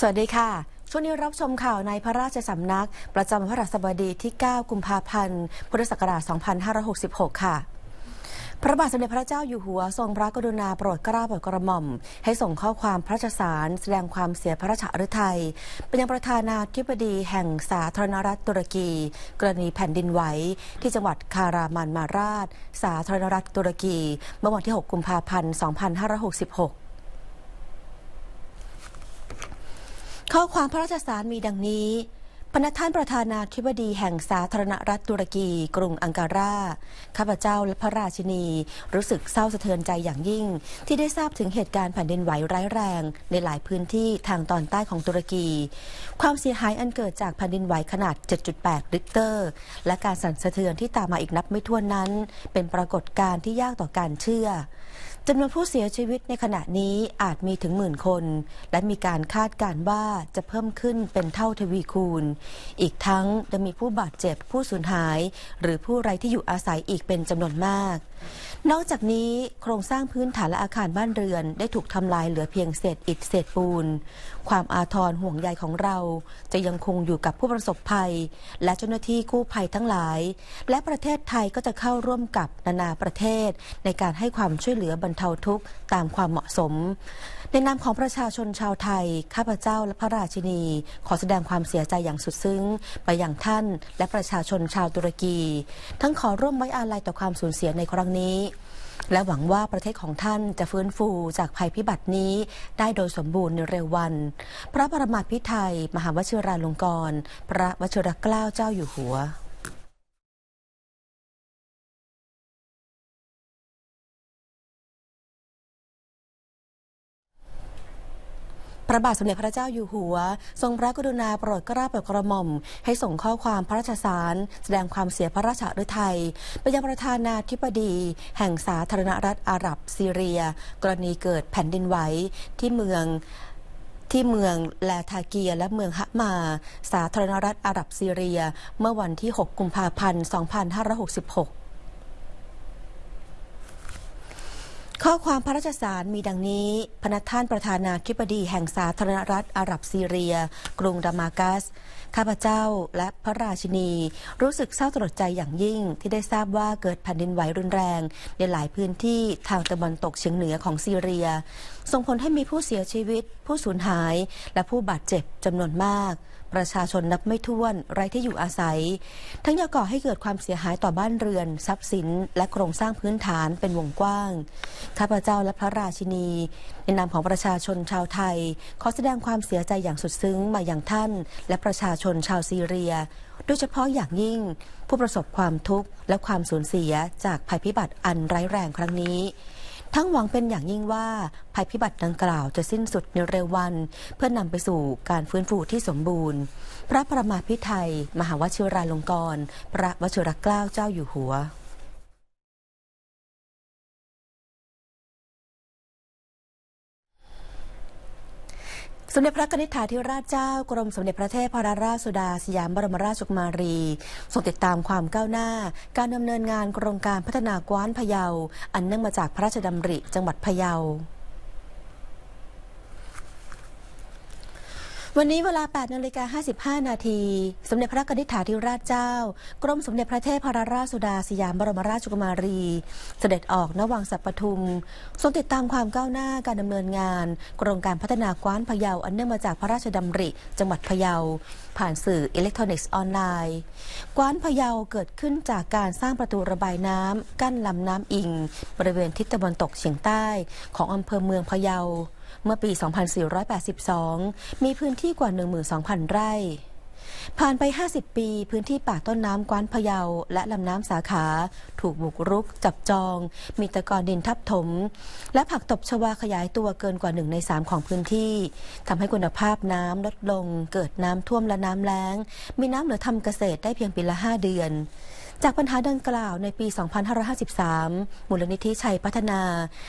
สวัสดีค่ะ ช่วงนี้รับชมข่าวในพระราชสำนัก ประจำพระราชบดีที่ 9 กุมภาพันธ์ พุทธศักราช 2566 ค่ะ พระบาทสมเด็จพระเจ้าอยู่หัว ทรงพระกรุณาโปรดเกล้าโปรดกระหม่อม ให้ส่งข้อความพระราชสารแสดงความเสียพระราชฤทัยเป็นยังประธานาธิบดีแห่งสาธารณรัฐตุรกี กรณีแผ่นดินไหวที่จังหวัดคารามันมาราช สาธารณรัฐตุรกี เมื่อวันที่ 6 กุมภาพันธ์ 2566 ข้อความพระราชสารมีดังนี้พระท่านประธานาธิบดีแห่งสาธารณรัฐตุรกี กรุงอังการา ข้าพเจ้าและพระราชินี รู้สึกเศร้าสะเทือนใจอย่างยิ่ง ที่ได้ทราบถึงเหตุการณ์แผ่นดินไหวร้ายแรง ในหลายพื้นที่ทางตอนใต้ของตุรกี ความเสียหายอันเกิดจากแผ่นดินไหวขนาด 7.8 ริกเตอร์ และการสั่นสะเทือนที่ตามมาอีกนับไม่ถ้วนนั้น เป็นปรากฏการณ์ที่ยากต่อการเชื่อ จำนวนผู้เสียชีวิตในขณะนี้อาจมีถึงหมื่นคน และมีการคาดการณ์ว่าจะเพิ่มขึ้นเป็นเท่าทวีคูณ อีกทั้งจะมีผู้บาดเจ็บผู้สูญหาย หรือผู้ไร้ที่อยู่อาศัยอีกเป็นจำนวนมาก นอกจากนี้โครงสร้างพื้นฐานและอาคารบ้านเรือน ได้ถูกทำลายเหลือเพียงเศษอิฐเศษปูน ความอาทรห่วงใยของเรา จะยังคงอยู่กับผู้ประสบภัย และเจ้าหน้าที่กู้ภัยทั้งหลาย และประเทศไทยก็จะเข้าร่วมกับนานาประเทศ ในการให้ความช่วยเหลือบรรเทาทุกข์ตามความเหมาะสม ในนามของประชาชนชาวไทย ข้าพเจ้าและพระราชินี ขอแสดงความเสียใจอย่างสุดซึ้ง ไปยังท่านและประชาชนชาวตุรกี ทั้งขอร่วมไว้อาลัยต่อความสูญเสียในครั้งนี้ และหวังว่าประเทศของท่านจะฟื้นฟูจากภัยพิบัตินี้ ได้โดยสมบูรณ์ในเร็ววัน พระปรมาพิไทยมหาวชิราลงกรณ์พระวชิรเกล้าเจ้าอยู่หัว พระบาทสมเด็จพระเจ้าอยู่หัว ทรงพระกรุณาโปรดเกล้าโปรดกระหม่อม ให้ส่งข้อความพระราชสาร แสดงความเสียพระราชฤทัยไปยังประธานาธิบดี แห่งสาธารณรัฐอาหรับซีเรีย กรณีเกิดแผ่นดินไหวที่เมืองที่เมืองแลทาเกียและเมืองฮะมา สาธารณรัฐอาหรับซีเรีย เมื่อวันที่ 6 กุมภาพันธ์ 2566 ข้อความพระราชสารมีดังนี้ พนักท่านประธานาธิบดีแห่งสาธารณรัฐอาหรับซีเรีย กรุงดามากัส ข้าพเจ้าและพระราชินี รู้สึกเศร้าสลดใจอย่างยิ่งที่ได้ทราบว่าเกิดแผ่นดินไหวรุนแรง ในหลายพื้นที่ทางตะวันตกเฉียงเหนือของซีเรีย ส่งผลให้มีผู้เสียชีวิต ผู้สูญหาย และผู้บาดเจ็บจำนวนมาก ประชาชนนับไม่ถ้วนไร้ที่อยู่อาศัย ทั้งยังก่อให้เกิดความเสียหายต่อบ้านเรือน ทรัพย์สิน และโครงสร้างพื้นฐานเป็นวงกว้างข้าพเจ้าและพระราชินี ในนามของประชาชนชาวไทย ขอแสดงความเสียใจอย่างสุดซึ้งมาอย่างท่าน และประชาชนชาวซีเรีย โดยเฉพาะอย่างยิ่ง ผู้ประสบความทุกข์และความสูญเสียจากภัยพิบัติอันร้ายแรงครั้งนี้ ทั้งหวังเป็นอย่างยิ่งว่าภัยพิบัติดังกล่าวจะสิ้นสุดในเร็ววัน เพื่อนำไปสู่การฟื้นฟูที่สมบูรณ์ พระประมาพิไทย มหาวชิราลงกรณ์พระวชิรเกล้าเจ้าอยู่หัว สมเด็จพระนิธิถาธิราชเจ้ากรมสมเด็จพระเทพรราชสุดาสยามบรมราชกุมารีทรงติดตามความก้าวหน้า การดำเนินงานโครงการพัฒนากว้านพะเยา อันเนื่องมาจากพระราชดำริจังหวัดพะเยา วันนี้เวลา 8นาฬิกา55 นาที สมเด็จพระนิธิถาธิราชเจ้า กรมสมเด็จพระเทพรราชสุดาสยามบรมราชกุมารี เสด็จออกนวังสัปปทุม ทรงติดตามความก้าวหน้าการดำเนินงาน โครงการพัฒนากว้านพะเยาอันเนื่องมาจากพระราชดำริ จังหวัดพะเยา ผ่านสื่ออิเล็กทรอนิกส์ออนไลน์ กว้านพะเยาเกิดขึ้นจากการสร้างประตูระบายน้ำกั้นลำน้ำอิง บริเวณทิศตะวันตกเฉียงใต้ ของอำเภอเมืองพะเยา เมื่อปี 2482 มีพื้นที่กว่า 12,000 ไร่ ผ่านไป 50 ปี พื้นที่ป่าต้นน้ำกว้านพะเยา และลำน้ำสาขา ถูกบุกรุก จับจอง มีตะกอนดินทับถม และผักตบชวาขยายตัวเกินกว่า1ใน3ของพื้นที่ทำให้คุณภาพน้ำลดลง เกิดน้ำท่วมและน้ำแล้ง มีน้ำเหลือทำเกษตรได้เพียงปีละ 5 เดือน จากปัญหาดังกล่าวในปี 2553 มูลนิธิชัยพัฒนา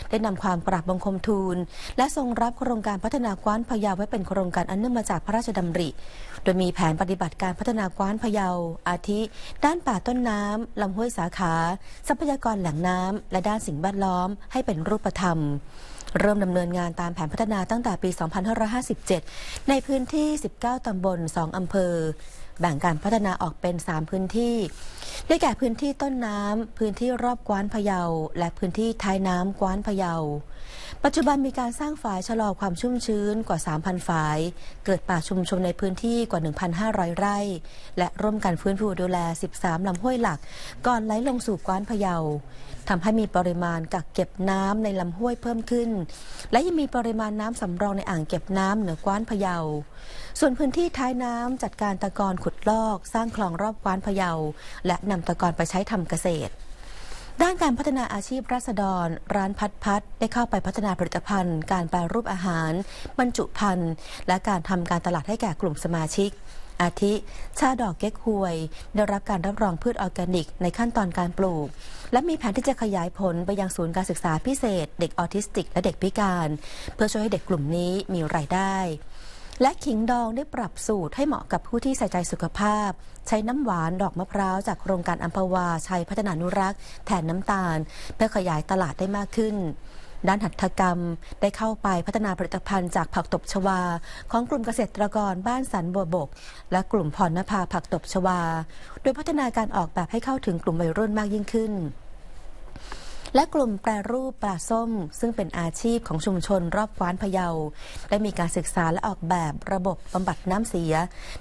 ได้นำความกราบบังคมทูล และทรงรับโครงการพัฒนากว้านพะเยาไว้เป็นโครงการอันเนื่องมาจากพระราชดำริ โดยมีแผนปฏิบัติการพัฒนากว้านพะเยา อาทิ ด้านป่าต้นน้ำลำห้วยสาขา ทรัพยากรแหล่งน้ำและด้านสิ่งแวดล้อมให้เป็นรูปธรรมเริ่มดำเนินงานตามแผนพัฒนาตั้งแต่ปี 2557 ในพื้นที่ 19 ตำบล 2 อำเภอ แบ่งการพัฒนาออกเป็น 3 พื้นที่ ได้แก่พื้นที่ต้นน้ำพื้นที่รอบกว้านพะเยา และพื้นที่ท้ายน้ำกว้านพะเยา ปัจจุบันมีการสร้างฝายชะลอความชุ่มชื้นกว่า 3,000 ฝาย เกิดป่าชุมชนในพื้นที่กว่า 1,500 ไร่ และร่วมกันฟื้นฟูดูแล 13 ลำห้วยหลัก ก่อนไหลลงสู่กว้านพะเยาทำให้มีปริมาณกักเก็บน้ำในลำห้วยเพิ่มขึ้น และยังมีปริมาณน้ำสำรองในอ่างเก็บน้ำเหนือกว้านพะเยา ส่วนพื้นที่ท้ายน้ำจัดการตะกอนขุดลอก สร้างคลองรอบกว้านพะเยา และนำตะกอนไปใช้ทำเกษตร ด้านการพัฒนาอาชีพรัษฎร ร้านพัดพัดได้เข้าไปพัฒนาผลิตภัณฑ์ การแปรรูปอาหาร บรรจุภัณฑ์ และการทำการตลาดให้แก่กลุ่มสมาชิก อาทิ ชาดอกเก๊กฮวย ได้รับการรับรองพืชออร์แกนิก ในขั้นตอนการปลูก และมีแผนที่จะขยายผลไปยังศูนย์การศึกษาพิเศษ เด็กออทิสติก และเด็กพิการ เพื่อช่วยให้เด็กกลุ่มนี้มีรายได้ และขิงดองได้ปรับสูตรให้เหมาะกับผู้ที่ใส่ใจสุขภาพ ใช้น้ำหวานดอกมะพร้าวจากโครงการอัมพวาชัยพัฒนานุรักษ์ แทนน้ำตาล เพื่อขยายตลาดได้มากขึ้นด้านหัตถกรรมได้เข้าไปพัฒนาผลิตภัณฑ์จากผักตบชวา ของกลุ่มเกษตรกรบ้านสันบัวบก และกลุ่มพรณภาผักตบชวา โดยพัฒนาการออกแบบให้เข้าถึงกลุ่มวัยรุ่นมากยิ่งขึ้น และกลุ่มแปรรูปปลาส้ม ซึ่งเป็นอาชีพของชุมชนรอบกว้านพะเยา ได้มีการศึกษาและออกแบบระบบบำบัดน้ำเสีย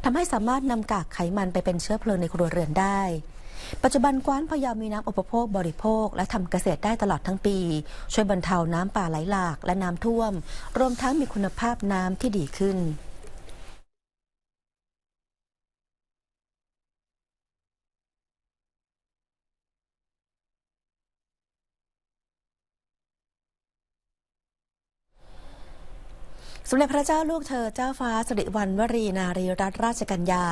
ทำให้สามารถนำกากไขมันไปเป็นเชื้อเพลิงในครัวเรือนได้ ปัจจุบันกว้านพะเยามีน้ำอุปโภคบริโภค และทำเกษตรได้ตลอดทั้งปี ช่วยบรรเทาน้ำป่าไหลหลากและน้ำท่วม รวมทั้งมีคุณภาพน้ำที่ดีขึ้น สมเด็จพระเจ้าลูกเธอเจ้าฟ้าสิริวัณวรีนารีรัตนราชกัญญา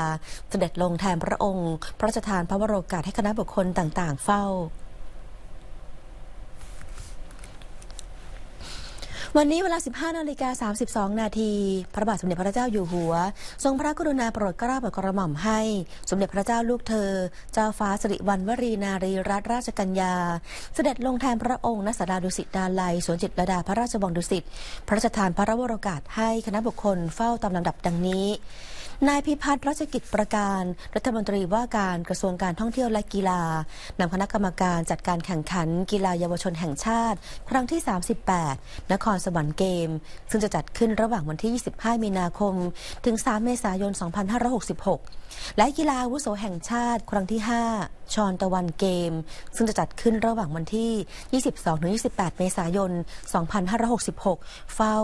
เสด็จลงแทนพระองค์ พระราชทานพระวโรกาสให้คณะบุคคลต่าง ๆ เฝ้า วันนี้เวลา 15 นาฬิกา 32 นาที พระบาทสมเด็จพระเจ้าอยู่หัว ทรงพระกรุณาโปรดเกล้าโปรดกระหม่อมให้ สมเด็จพระเจ้าลูกเธอ เจ้าฟ้าสิริวัณวรีนารีรัตนราชกัญญา เสด็จลงแทนพระองค์ณสาราดุสิตดาลัย สวนจิตรดาพระราชวังดุสิต พระราชทานพระวโรกาสให้คณะบุคคลเฝ้าตามลำดับดังนี้ นายพิพัฒน์รัชกิจประการ รัฐมนตรีว่าการกระทรวงการท่องเที่ยวและกีฬานำคณะกรรมการจัดการแข่งขัน กีฬาเยาวชนแห่งชาติ ครั้งที่ 38 นครสวรรค์เกม ซึ่งจะจัดขึ้นระหว่างวันที่ 25 มีนาคม ถึง 3 เมษายน 2566 และกีฬาวุโสแห่งชาติ ครั้งที่ 5 ชอนตะวันเกม ซึ่งจะจัดขึ้นระหว่างวันที่ 22-28 เมษายน 2566 เฝ้า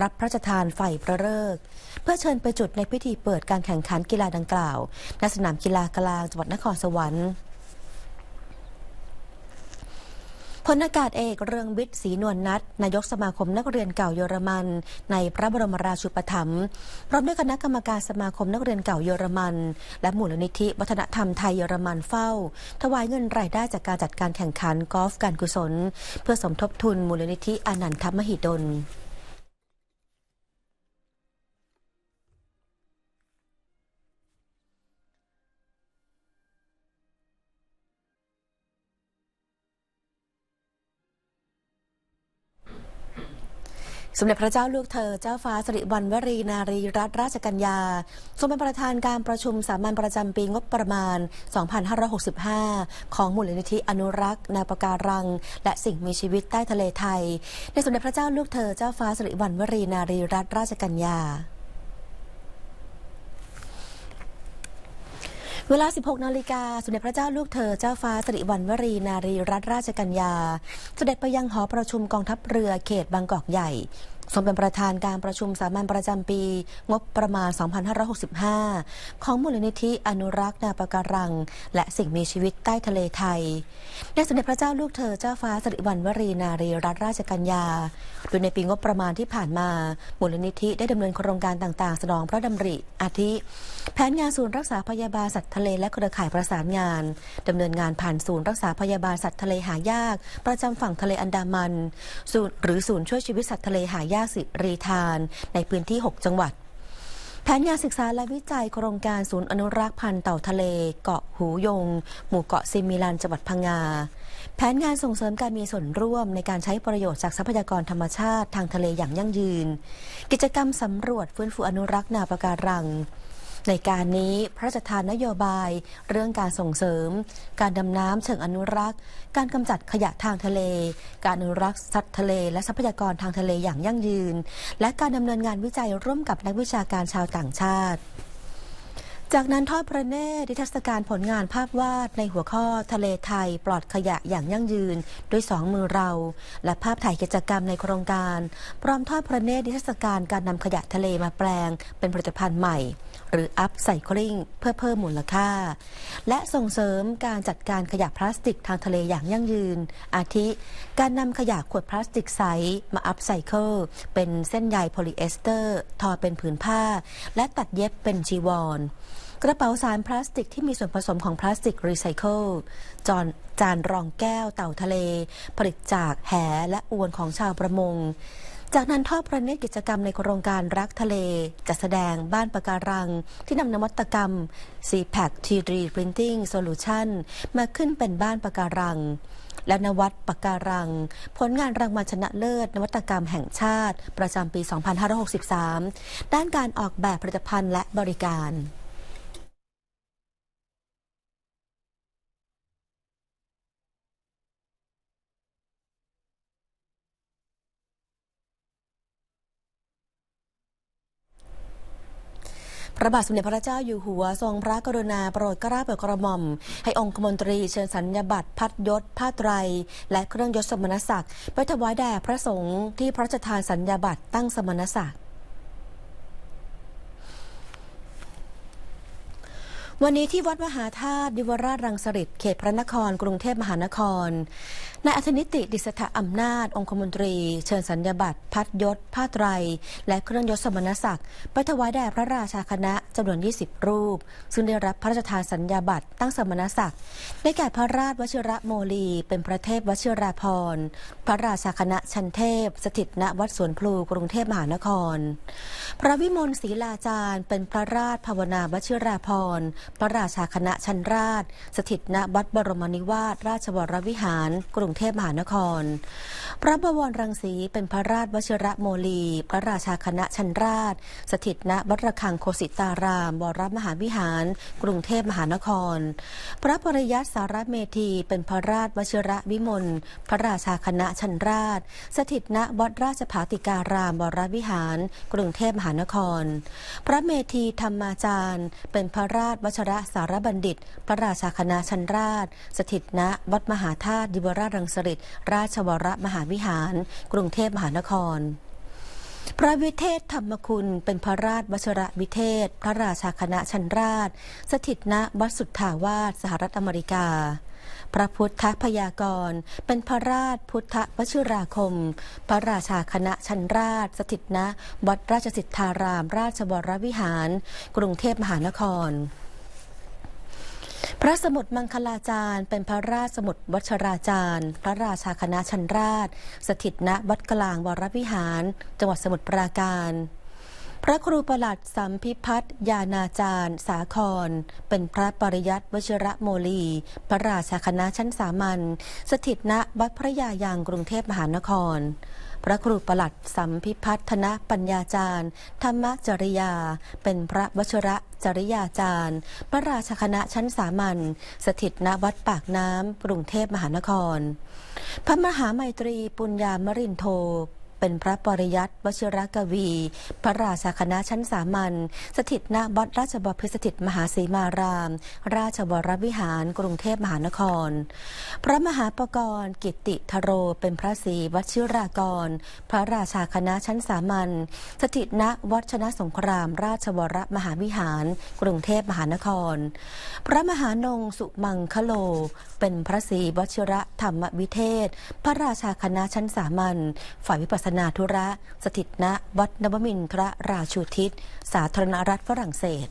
รับพระราชทานไฟประเริก เพื่อเชิญไปจุดในพิธีเปิดการแข่งขันกีฬาดังกล่าวณสนามกีฬากลางจังหวัดนครสวรรค์ พ ลอากาศเอกเรืองวิทย์ศรีนวลนัทนายกสมาคมนักเรียนเก่าเยอรมัน ในพระบรมราชูปถัมภ์พร้อมด้วยคณะกรรมการสมาคมนักเรียนเก่าเยอรมัน และมูลนิธิวัฒนธรรมไทยเยอรมันเฝ้า ถวายเงินรายได้จากการจัดการแข่งขันกอล์ฟการกุศล เพื่อสมทบทุนมูลนิธิอนันทมหิดล สมเด็จพระเจ้าลูกเธอ เจ้าฟ้าสิริวัณวรีนารีรัตนราชกัญญา ทรงเป็นประธานการประชุมสามัญประจำปีงบประมาณ 2565 ของมูลนิธิอนุรักษ์นาปะการัง และสิ่งมีชีวิตใต้ทะเลไทย ในสมเด็จพระเจ้าลูกเธอ เจ้าฟ้าสิริวัณวรีนารีรัตนราชกัญญา เวลา 16 นาฬิกาสมเด็จพระเจ้าลูกเธอเจ้าฟ้าสิริวัณวรีนารีรัตนราชกัญญา เสด็จไปยังหอประชุมกองทัพเรือเขตบางกอกใหญ่ ทรงเป็นประธานการประชุมสามัญประจำปี งบประมาณ 2565 ของมูลนิธิอนุรักษ์นาปะการัง และสิ่งมีชีวิตใต้ทะเลไทยในสมเด็จพระเจ้าลูกเธอเจ้าฟ้าสิริวัณวรีนารีรัตนราชกัญญา โดยในปีงบประมาณที่ผ่านมา มูลนิธิได้ดำเนินโครงการต่าง ๆ สนองพระดำริ อาทิ แผนงานศูนย์รักษาพยาบาลสัตว์ทะเลและเครือข่ายประสานงานดำเนินงานผ่านศูนย์รักษาพยาบาลสัตว์ทะเลหายาก ประจำฝั่งทะเลอันดามันหรือศูนย์ช่วยชีวิตสัตว์ทะเลหายากาสิรีธาน ในพื้นที่ 6 จังหวัด แผนงานศึกษาและวิจัยโครงการศูนย์อนุรักษ์พันธุ์เต่าทะเล เกาะหูยง หมู่เกาะซิมิลันจังหวัดพังงา แผนงานส่งเสริมการมีส่วนร่วมในการใช้ประโยชน์จากทรัพยากรธรรมชาติทางทะเลอย่างยั่งยืน กิจกรรมสำรวจฟื้นฟูอนุรักษ์นาปะการัง ในการนี้พระราชทานนโยบาย เรื่องการส่งเสริม การดำน้ำเชิงอนุรักษ์ การกำจัดขยะทางทะเล การอนุรักษ์สัตว์ทะเล และทรัพยากรทางทะเลอย่างยั่งยืน และการดำเนินงานวิจัยร่วมกับนักวิชาการชาวต่างชาติ จากนั้นทอดพระเนตรนิทรรศการผลงานภาพวาดในหัวข้อทะเลไทย ปลอดขยะอย่างยั่งยืน ด้วยสองมือเรา และภาพถ่ายกิจกรรมในโครงการ พร้อมทอดพระเนตรนิทรรศการการนำขยะทะเลมาแปลง เป็นผลิตภัณฑ์ใหม่ หรือ up cycling เพื่อเพิ่มมูลค่า และส่งเสริมการจัดการขยะพลาสติกทางทะเลอย่างยั่งยืน อาทิ การนำขยะขวดพลาสติกใสมา up cycle เป็นเส้นใยโพลีเอสเตอร์ ทอเป็นผืนผ้า และตัดเย็บเป็นจีวรกระเป๋าสารพลาสติกที่มีส่วนผสมของพลาสติกรีไซเคิลจอนจานรองแก้วเต่าทะเล ผลิตจากแหและอวนของชาวประมง จากนั้นทอดประเนตรกิจกรรมในโครงการรักทะเล จัดแสดงบ้านปะการัง ที่นำนวัตกรรม CPAC 3D Printing Solution มาขึ้นเป็นบ้านปะการัง และนวัตปะการัง ผลงานรางวัลชนะเลิศ นวัตกรรมแห่งชาติ ประจำปี 2563 ด้านการออกแบบผลิตภัณฑ์และบริการ พระบาทสมเด็จพระเจ้าอยู่หัวทรงพระกรุณาโปรดกล้าโปรดกระหม่อม ให้องคมนตรีเชิญสัญญบัตรพัดยศผ้าไตร และเครื่องยศสมณศักดิ์ไปถวายแด่พระสงฆ์ที่พระราชทานสัญญาบัตรตั้งสมณศักดิ์วันนี้ที่วัดมหาธาตุดิวราชรังสฤษเขตพระนคร กรุงเทพมหานคร นายอัธนิติดิษฐะอำนาจ องคมนตรี เชิญสัญญาบัตร พัดยศ ผ้าไตร และเครื่องยศสมณศักดิ์ไปถวายแด่พระราชาคณะจำนวน 20 รูป ซึ่งได้รับพระราชทานสัญญาบัตรตั้งสมณศักดิ์ได้แก่พระราชวชิระโมลี เป็นพระเทพวชิราภรณ์พระราชาคณะชันเทพ สถิตณวัดสวนพลูกรุงเทพมหานคร พระวิมลศรีลาจารย์ เป็นพระราชภาวนาวชิราภรณ์พระราชาคณะชันราช สถิตณวัดบรมนิวาสราชวรวิหารกรุงงเทพมหานคร พระบวรรังสีเป็นพระราชวชิระโมลี พระราชาคณะชันราช สถิตณวัดระฆังโคสิตาราม วรมหาวิหาร กรุงเทพมหานคร พระปริยัติสารเมธีเป็นพระราชวชิระวิมลพระราชาคณะชันราช สถิตณวัดราชภาติการามวรวิหาร กรุงเทพมหานคร พระเมธีธรรมาจารย์ เป็นพระราชวชระสารบัณฑิต พระราชาคณะชันราช สถิตณวัดมหาธาตุดิวราชรังสฤษราชวรมหาวิหาร กรุงเทพมหานคร พระวิเทศธรรมคุณเป็นพระราชวชระวิเทศ พระราชาคณะชันราช สถิตณวัดสุทธาวาสสหรัฐอเมริกาพระพุทธพยากร เป็นพระราชพุทธวชิราคม พระราชาคณะชันราช สถิตณวัดราชสิทธาราม ราชวรวิหาร กรุงเทพมหานคร พระสมุดมังคลาจารย์ เป็นพระราชสมุดวัชราจารย์ พระราชาคณะชันราช สถิตณวัดกลางวรวิหาร จังหวัดสมุทรปราการ พระครูประหลัดสัมพิพัฒน์ยานาจารย์ สาคร เป็นพระปริยัติวชิระโมลี พระราชาคณะชั้นสามัญสถิตณวัดพระยายางกรุงเทพมหานคร พระครูประหลัดสัมพิพัฒนปัญญาจารย์ ธรรมจริยา เป็นพระวชระจริยาจารย์ พระราชคณะชั้นสามัญสถิตณวัดปากน้ำกรุงเทพมหานคร พระมหาไมตรีปุญญามรินโท เป็นพระปริยัติวชิรกวี พระราชาคณะชั้นสามัญสถิตณวัดราชบพิสถิตมหาสีมาราม ราชวรวิหาร กรุงเทพมหานคร พระมหาปกรณ์กิติทโรเป็นพระศรีวชิรากร พระราชาคณะชั้นสามัญสถิตณวัดชนะสงคราม ราชวรมหาวิหาร กรุงเทพมหานคร พระมหานงสุมังคโล เป็นพระศรีวชิระธรรมวิเทศ พระราชาคณะชั้นสามัญฝ่ายวิปัสนาธุระ สถิตณวัดนวมินทรราชูทิศ สาธารณรัฐฝรั่งเศส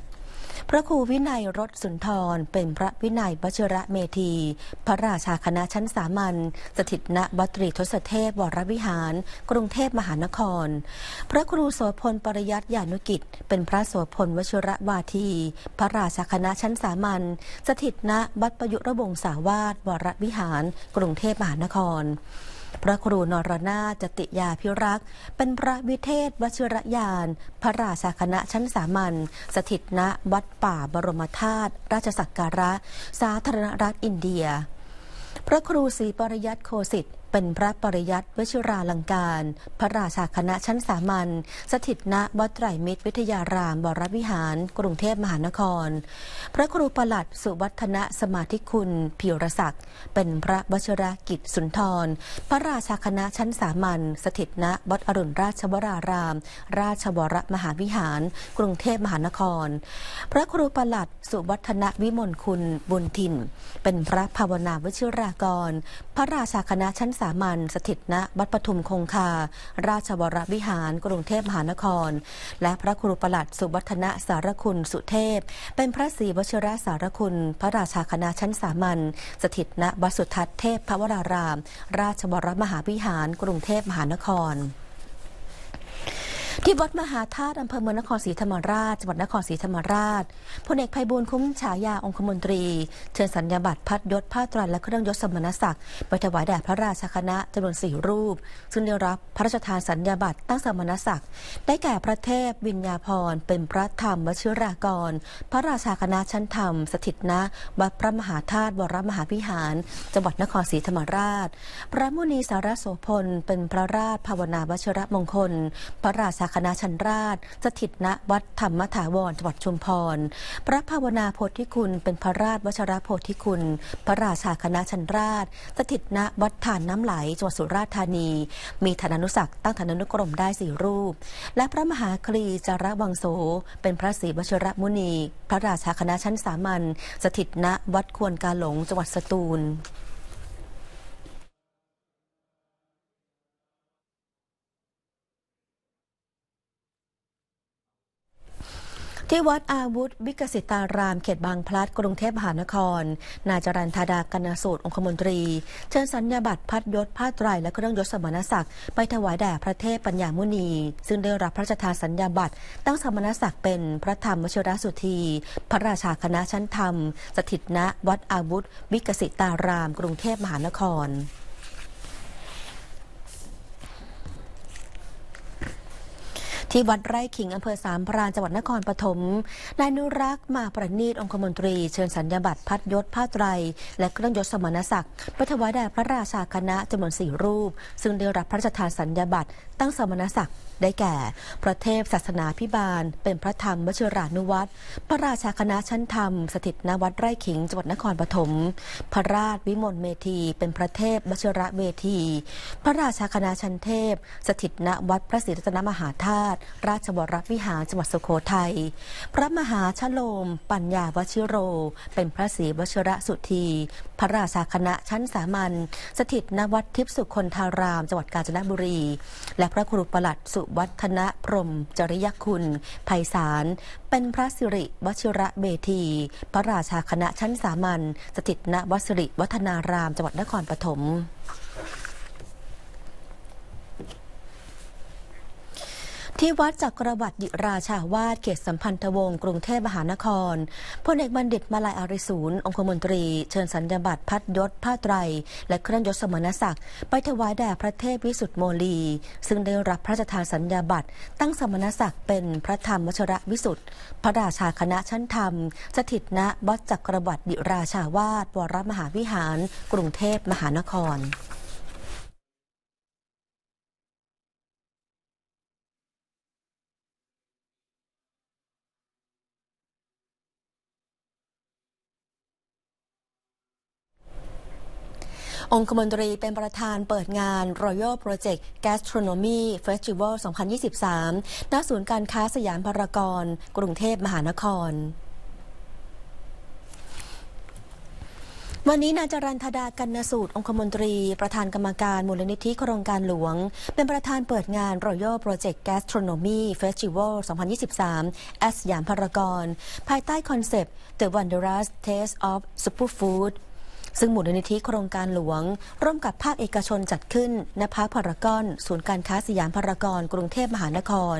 พระครูวินัยรถสุนทร เป็นพระวินัยวชิระเมธี พระราชาคณะชั้นสามัญสถิตณวัตรีทศเทพวรวิหาร กรุงเทพมหานคร พระครูโสพลปริยัติยานุกิจ เป็นพระโสพลวชิระวาที พระราชาคณะชั้นสามัญสถิตณวัดประยุรวงศาวาสวรวิหาร กรุงเทพมหานคร พระครูนรนาจติยาพิรักษ์ เป็นพระวิเทศวชิรยาน พระราชาคณะชั้นสามัญสถิตณวัดป่าบรมธาตุราชสักการะ สาธารณรัฐอินเดีย พระครูศรีปริยัติโคสิทธิ เป็นพระปริยัติวชิราลังการ พระราชาคณะชั้นสามัญสถิตณวัดไตรมิตรวิทยารามวรวิหาร กรุงเทพมหานคร พระครูประหลัดสุวัฒนสมาธิคุณพิรศักดิ์เป็นพระวชิรกิจสุนทร พระราชาคณะชั้นสามัญสถิตณวัดอรุณราชวราราม ราชวรมหาวิหาร กรุงเทพมหานคร พระครูประหลัดสุวัฒนวิมลคุณบุญทินเป็นพระภาวนาวชิรากร พระราชาคณะชั้นสามัญสถิตณวัดปทุมคงคา ราชวรวิหาร กรุงเทพมหานคร และพระครูประหลัดสุวัฒนสารคุณสุเทพ เป็นพระศรีวชิรสารคุณ พระราชาคณะชั้นสามัญสถิตณวัดสุทัศน์เทพพระวราราม ราชวรมหาวิหาร กรุงเทพมหานคร ที่วัดมหาธาตุอำเภอเมืองนครศรีธรรมราชจังหวัดนครศรีธรรมราชพลเอกไพบูลย์คุ้มฉายาองคมนตรี เชิญสัญญาบัตรพัดยศผ้าตรันและเครื่องยศสมณศักดิ์ไปถวายแด่พระราชาคณะจำนวนสี่รูป ซึ่งได้รับพระราชทานสัญญาบัตรตั้งสมณศักดิ์ได้แก่พระเทพวิญญาพรเป็นพระธรรมวชิรากร พระราชาคณะชั้นธรรม สถิตณวัดพระมหาธาตุวรมหาวิหาร จังหวัดนครศรีธรรมราช พระมุนีสารโสพลเป็นพระราชภาวนาวชิรมงคล พระราชาคณะชันราช สถิตณวัดธรรมถาวรจังหวัดชุมพร พระภาวนาโพธิคุณ เป็นพระราชวชรโพธิคุณ พระราชาคณะชันราช สถิตณวัดฐานน้ำไหลจังหวัดสุราษฎร์ธานี มีฐานานุศักดิ์ตั้งฐานานุกรมได้สี่รูป และพระมหาคลีจาระวังโส เป็นพระศรีวชรมุนี พระราชาคณะชั้นสามัญสถิตณวัดควรกาหลงจังหวัดสตูล ที่วัดอาวุธวิกสิตารามเขตบางพลัดกรุงเทพมหานคร นายจรันธาดากนสูตรองคมนตรี เชิญสัญญาบัตรพัดยศผ้าไตรและเครื่องยศสมณศักดิ์ไปถวายแด่พระเทพปัญญามุนี ซึ่งได้รับพระราชทานสัญญาบัตรตั้งสมณศักดิ์เป็นพระธรรมวชิรสุธี พระราชาคณะชั้นธรรม สถิตณวัดอาวุธวิกสิตาราม กรุงเทพมหานคร ที่วัดไร่ขิงอำเภอสามพรานจังหวัดนครปฐมนายนุรักษ์มาประณีตองคมนตรี เชิญสัญญาบัตรพัดยศผ้าไตร และเครื่องยศสมณศักดิ์ไปถวายแด่พระราชาคณะจำนวนสี่รูป ซึ่งได้รับพระราชทานสัญญาบัตรตั้งสมณศักดิ์ได้แก่ พระเทพศาสนาพิบาล เป็นพระธรรมวชิรานุวัตรพระราชาคณะชั้นธรรม สถิตณวัดไร่ขิงจังหวัดนครปฐมพระราชวิมลเมธี เป็นพระเทพวชิระเวที พระราชาคณะชั้นเทพ สถิตณวัดพระศรีรัตนมหาธาตุราชวรวิหารจังหวัดสุโขทัย พระมหาชโลม ปัญญาวชิโร เป็นพระศรีวชิระสุธี พระราชาคณะชั้นสามัญ สถิตณวัดทิพสุคนธาราม จังหวัดกาญจนบุรี และพระครูประหลัดสุวัฒนพรมจริยคุณไพศาล เป็นพระสิริวชิระเบที พระราชาคณะชั้นสามัญ สถิตณวัดสิริวัฒนาราม จังหวัดนครปฐม ที่วัดจักรวรรดิราชาวาสเขตสัมพันธวงศ์กรุงเทพมหานครพลเอกบัณฑิตมาลายอาริสูรองคมนตรี เชิญสัญญาบัตรพัดยศผ้าไตร และเครื่องยศสมณศักดิ์ไปถวายแด่พระเทพวิสุทธิโมลี ซึ่งได้รับพระราชทานสัญญาบัตรตั้งสมณศักดิ์เป็นพระธรรมวชระวิสุทธิ์พระราชาคณะชั้นธรรม สถิตณวัดจักรวรรดิราชาวาสวรมหาวิหาร กรุงเทพมหานคร องคมนตรีเป็นประธานเปิดงาน Royal Project Gastronomy Festival 2023 ณ ศูนย์การค้าสยามพารากอนกรุงเทพมหานครวันนี้นายจรันธดากันนสูตรองคมนตรี ประธานกรรมการมูลนิธิโครงการหลวง เป็นประธานเปิดงาน Royal Project Gastronomy Festival 2023 at สยามพารากอนภายใต้คอนเซปต์ The Wondrous Taste of Superfood ซึ่งมูลนิธิโครงการหลวง ร่วมกับภาคเอกชนจัดขึ้นณพาร์คพารากอน ศูนย์การค้าสยามพารากอนกรุงเทพมหานคร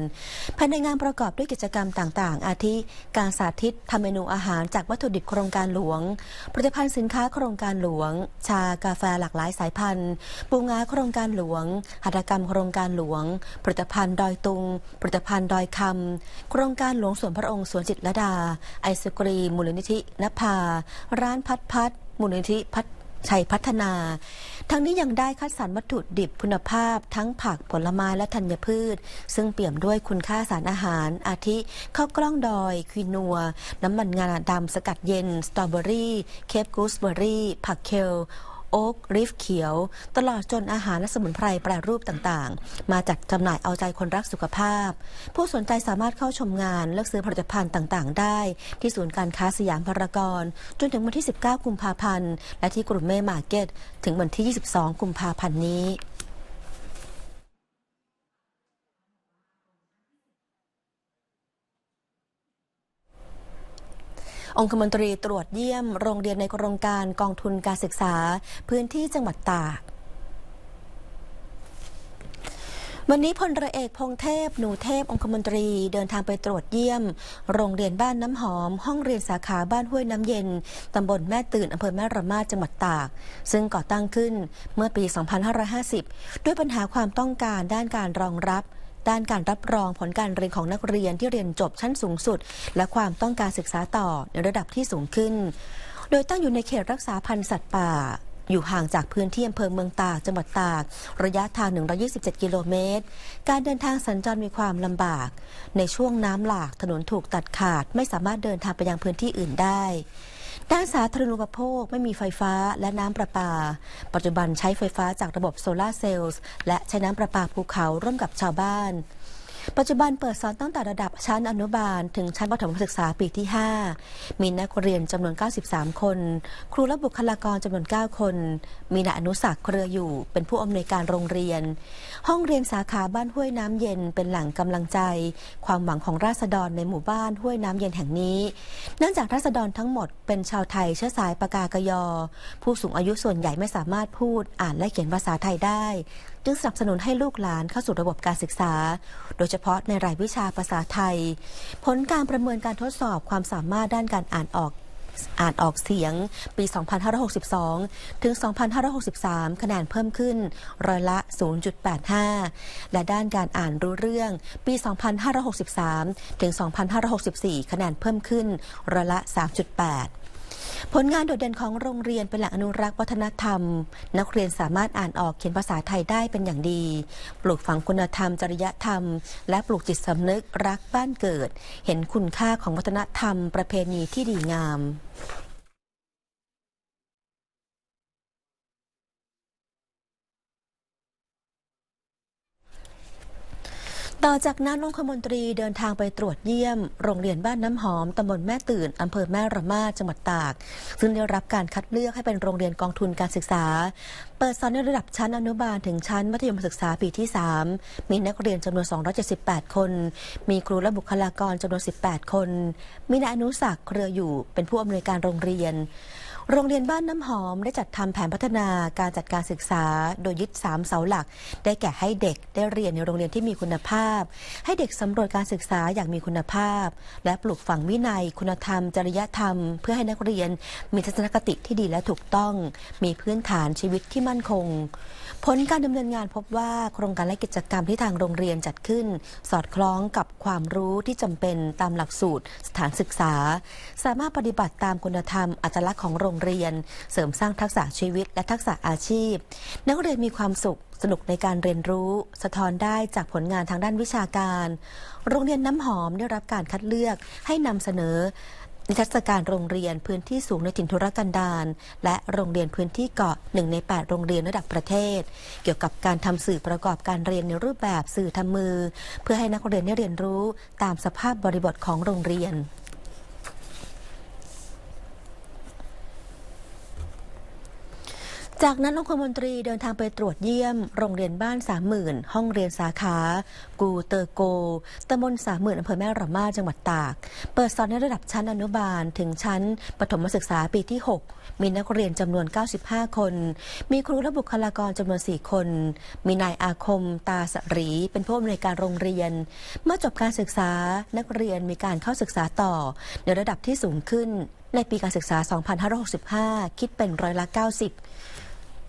ภายในงานประกอบด้วยกิจกรรมต่างๆ อาทิ การสาธิตทำเมนูอาหารจากวัตถุดิบโครงการหลวง ผลิตภัณฑ์สินค้าโครงการหลวง ชากาแฟหลากหลายสายพันธุ์ปูงาโครงการหลวง หัตถกรรมโครงการหลวง ผลิตภัณฑ์ดอยตุง ผลิตภัณฑ์ดอยคำโครงการหลวงสวนพระองค์สวนจิตรดา ไอศกรีมมูลนิธินภา ร้านพัดพัด มูลนิธิพัฒชัยพัฒนา ทั้งนี้ยังได้คัดสรรวัตถุดิบคุณภาพ ทั้งผักผลไม้และธัญพืช ซึ่งเปี่ยมด้วยคุณค่าสารอาหาร อาทิข้าวกล้องดอย ควินัว น้ำมันงาดำสกัดเย็น สตรอเบอรี่ เคปกูสเบอรี่ ผักเคล โอ๊กริฟเขียว ตลอดจนอาหารและสมุนไพรแปรรูปต่างๆ มาจัดจำหน่ายเอาใจคนรักสุขภาพ ผู้สนใจสามารถเข้าชมงานเลือกซื้อผลิตภัณฑ์ต่างๆ ได้ ที่ศูนย์การค้าสยามพารากอนจนถึงวันที่ 19 กุมภาพันธ์ และที่กรุงเม่มาร์เก็ตถึงวันที่ 22 กุมภาพันธ์นี้ องคมนตรีตรวจเยี่ยมโรงเรียนในโครงการกองทุนการศึกษา พื้นที่จังหวัดตากวันนี้พลเรือเอกพงเทพ หนูเทพ องคมนตรีเดินทางไปตรวจเยี่ยม โรงเรียนบ้านน้ำหอม ห้องเรียนสาขาบ้านห้วยน้ำเย็น ตำบลแม่ตื่นอำเภอแม่ระมาจังหวัดตาก ซึ่งก่อตั้งขึ้นเมื่อปี 2550 ด้วยปัญหาความต้องการด้านการรองรับ ด้านการรับรองผลการเรียนของนักเรียนที่เรียนจบชั้นสูงสุด และความต้องการศึกษาต่อในระดับที่สูงขึ้น โดยตั้งอยู่ในเขตรักษาพันธุ์สัตว์ป่าอยู่ห่างจากพื้นที่อำเภอเมืองตากจังหวัดตาก ระยะทาง 127 กิโลเมตร การเดินทางสัญจรมีความลำบาก ในช่วงน้ำหลากถนนถูกตัดขาดไม่สามารถเดินทางไปยังพื้นที่อื่นได้ ด้านสาธารณูปโภคไม่มีไฟฟ้าและน้ำประปา ปัจจุบันใช้ไฟฟ้าจากระบบโซลาร์เซลล์และใช้น้ำประปาภูเขาร่วมกับชาวบ้าน ปัจจุบันเปิดสอนตั้งแต่ระดับชั้นอนุบาล ถึงชั้นประถมศึกษาปีที่ 5 มีนักเรียนจำนวน 93 คน ครูและบุคลากรจำนวน 9 คน มีนายอนุสักเครืออยู่ เป็นผู้อำนวยการโรงเรียน ห้องเรียนสาขาบ้านห้วยน้ำเย็นเป็นแหล่งกำลังใจ ความหวังของราษฎรในหมู่บ้านห้วยน้ำเย็นแห่งนี้ เนื่องจากราษฎรทั้งหมดเป็นชาวไทยเชื้อสายปากากยอ ผู้สูงอายุส่วนใหญ่ไม่สามารถพูดอ่านและเขียนภาษาไทยได้ จึงสนับสนุนให้ลูกหลานเข้าสู่ระบบการศึกษา โดยเฉพาะในรายวิชาภาษาไทย ผลการประเมินการทดสอบความสามารถด้านการอ่านออกอ่านออกเสียงปี 2562 ถึง 2563 คะแนนเพิ่มขึ้นร้อยละ 0.85 และด้านการอ่านรู้เรื่องปี 2563 ถึง 2564 คะแนนเพิ่มขึ้นร้อยละ 3.8 ผลงานโดดเด่นของโรงเรียนเป็นแหล่งอนุรักษ์วัฒนธรรม นักเรียนสามารถอ่านออกเขียนภาษาไทยได้เป็นอย่างดี ปลูกฝังคุณธรรม จริยธรรม และปลูกจิตสำนึกรักบ้านเกิด เห็นคุณค่าของวัฒนธรรม ประเพณีที่ดีงาม ต่อจากนั้นองคมนตรีเดินทางไปตรวจเยี่ยม โรงเรียนบ้านน้ำหอมตำบลแม่ตื่นอำเภอแม่ระมาดจังหวัดตาก ซึ่งได้รับการคัดเลือกให้เป็นโรงเรียนกองทุนการศึกษา เปิดสอนในระดับชั้นอนุบาลถึงชั้นมัธยมศึกษาปีที่ 3 มีนักเรียนจำนวน 278 คน มีครูและบุคลากรจำนวน 18 คน มีนายอนุสักดิ์เครืออยู่เป็นผู้อำนวยการโรงเรียน โรงเรียนบ้านน้ำหอมได้จัดทำแผนพัฒนาการจัดการศึกษา โดยยึด 3 เสาหลัก ได้แก่ให้เด็กได้เรียนในโรงเรียนที่มีคุณภาพ ให้เด็กสำรวจการศึกษาอย่างมีคุณภาพ และปลูกฝังวินัย คุณธรรม จริยธรรม เพื่อให้นักเรียน มีทัศนคติที่ดีและถูกต้อง มีพื้นฐานชีวิตที่มั่นคง ผลการดำเนินงานพบว่าโครงการและกิจกรรมที่ทางโรงเรียนจัดขึ้น สอดคล้องกับความรู้ที่จำเป็นตามหลักสูตร สถานศึกษา สามารถปฏิบัติตามคุณธรรมอัตลักษณ์ของโรงเรียน เสริมสร้างทักษะชีวิตและทักษะอาชีพ นักเรียนมีความสุขสนุกในการเรียนรู้ สะท้อนได้จากผลงานทางด้านวิชาการ โรงเรียนน้ำหอมได้รับการคัดเลือกให้นำเสนอ นิทรรศการโรงเรียนพื้นที่สูงในถิ่นทุรกันดารและโรงเรียนพื้นที่เกาะหนึ่งใน 8 โรงเรียนระดับประเทศ เกี่ยวกับการทำสื่อประกอบการเรียนในรูปแบบสื่อทำมือ เพื่อให้นักเรียนได้เรียนรู้ตามสภาพบริบทของโรงเรียน จากนั้นองคมนตรีเดินทางไปตรวจเยี่ยม โรงเรียนบ้านสามหมื่นห้องเรียนสาขา กูเตอร์โกตำบลสามหมื่นอำเภอแม่ระมาจังหวัดตาก เปิดสอนในระดับชั้นอนุบาลถึงชั้นปฐมศึกษาปีที่ 6 มีนักเรียนจำนวน 95 คน มีครูและบุคลากรจำนวน 4 คน มีนายอาคม ตาสรีเป็นผู้อำนวยการโรงเรียน เมื่อจบการศึกษานักเรียนมีการเข้าศึกษาต่อ ในระดับที่สูงขึ้นในปีการศึกษา 2565 คิดเป็นร้อยละ 90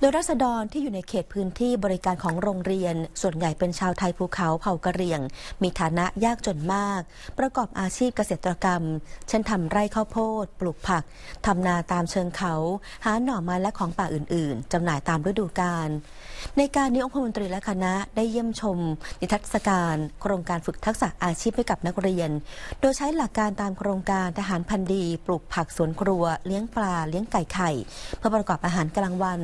โดยรัษฎรที่อยู่ในเขตพื้นที่บริการของโรงเรียน ส่วนใหญ่เป็นชาวไทยภูเขาเผ่ากะเหรี่ยง มีฐานะยากจนมาก ประกอบอาชีพเกษตรกรรม เช่นทำไร่ข้าวโพด ปลูกผักทำนาตามเชิงเขา หาหน่อไม้และของป่าอื่นๆจำหน่ายตามฤดูกาลในการนี้องคมนตรีและคณะได้เยี่ยมชม นิทรรศการ โครงการฝึกทักษะอาชีพให้กับนักเรียน โดยใช้หลักการตามโครงการทหารพันธีปลูกผักสวนครัว เลี้ยงปลาเลี้ยงไก่ไข่ เพื่อประกอบอาหารกลางวัน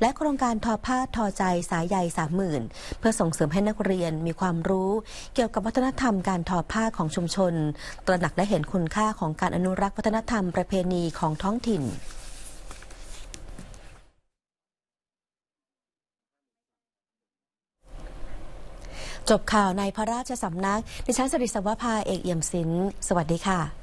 และโครงการทอผ้าทอใจสายใยสามหมื่นเพื่อส่งเสริมให้นักเรียนมีความรู้ เกี่ยวกับวัฒนธรรมการทอผ้าของชุมชน ตระหนักและเห็นคุณค่าของการอนุรักษ์วัฒนธรรมประเพณีของท้องถิ่นจบข่าวในพระราชสำนัก ดิฉันสริศวภาเอกเอี่ยมศิลป์สวัสดีค่ะ